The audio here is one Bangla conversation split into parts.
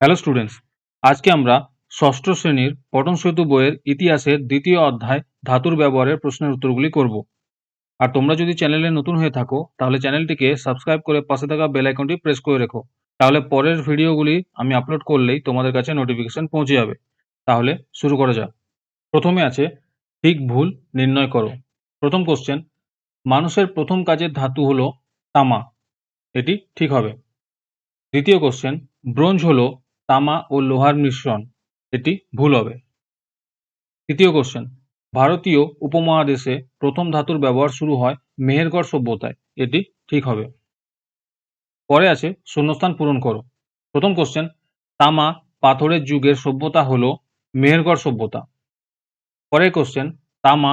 হ্যালো স্টুডেন্টস আজকে আমরা ষষ্ঠ শ্রেণির পঠন সেতু বইয়ের ইতিহাসের দ্বিতীয় অধ্যায় ধাতুর ব্যবহারের প্রশ্নের উত্তরগুলি করব। আর তোমরা যদি চ্যানেলে নতুন হয়ে থাকো, তাহলে চ্যানেলটিকে সাবস্ক্রাইব করে পাশে থাকা বেল আইকনটি প্রেস করে রেখো। তাহলে পরের ভিডিওগুলি আমি আপলোড করলেই তোমাদের কাছে নোটিফিকেশন পৌঁছে যাবে। তাহলে শুরু করা যাক। প্রথমে আছে, ঠিক ভুল নির্ণয় করো। প্রথম কোশ্চেন মানুষের প্রথম কাজের ধাতু হলো তামা। এটি ঠিক হবে। দ্বিতীয় কোশ্চেন ব্রোঞ্জ হলো তামা ও লোহার মিশ্রণ, এটি ভুল হবে। তৃতীয় কোশ্চেন ভারতীয় উপমহাদেশে প্রথম ধাতুর ব্যবহার শুরু হয় মেহেরগড় সভ্যতায়, এটি ঠিক হবে। পরে আছে শূন্যস্থান পূরণ করো। প্রথম কোশ্চেন তামা পাথরের যুগের সভ্যতা হলো মেহেরগড় সভ্যতা। পরের কোশ্চেন তামা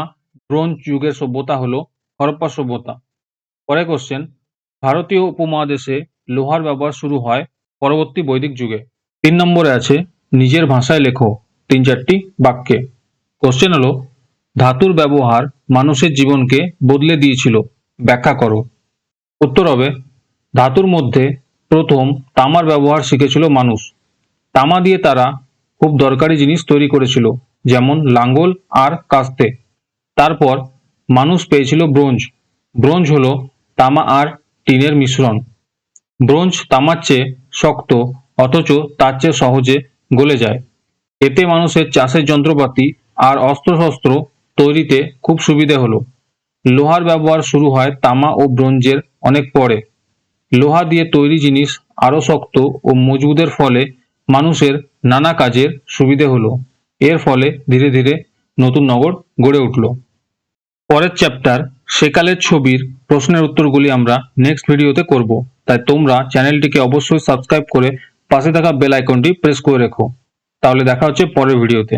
ব্রোঞ্জ যুগের সভ্যতা হলো হরপ্পা সভ্যতা। পরের কোশ্চেন ভারতীয় উপমহাদেশে লোহার ব্যবহার শুরু হয় পরবর্তী বৈদিক যুগে। তিন নম্বরে আছে, নিজের ভাষায় লেখো তিন চারটি বাক্যে। কোশ্চেন হলো, ধাতুর ব্যবহার মানুষের জীবনকে বদলে দিয়েছিল, ব্যাখ্যা করো। উত্তর হবে, ধাতুর মধ্যে প্রথম তামার ব্যবহার শিখেছিল মানুষ। তামা দিয়ে তারা খুব দরকারি জিনিস তৈরি করেছিল, যেমন লাঙ্গল আর কাস্তে। তারপর মানুষ পেয়েছিল ব্রোঞ্জ। ব্রোঞ্জ হলো তামা আর টিনের মিশ্রণ। ব্রোঞ্জ তামার চেয়ে শক্ত অথচ তার চেয়ে সহজে গলে যায়। এতে মানুষের চাষের যন্ত্রপাতি আর অস্ত্রশস্ত্র তৈরিতে খুব সুবিধে হলো। লোহার ব্যবহার শুরু হয় তামা ও ব্রোঞ্জের অনেক পরে। লোহা দিয়ে তৈরি জিনিস আরও শক্ত ও মজবুতের ফলে মানুষের নানা কাজের সুবিধে হলো। এর ফলে ধীরে ধীরে নতুন নগর গড়ে উঠল। পরের চ্যাপ্টার সেকালের ছবির প্রশ্নের উত্তরগুলি আমরা নেক্সট ভিডিওতে করব। তাই তোমরা চ্যানেলটিকে অবশ্যই সাবস্ক্রাইব করে পাশে থাকা বেল আইকনটি প্রেস করে রেখো। তাহলে দেখা হচ্ছে পরের ভিডিওতে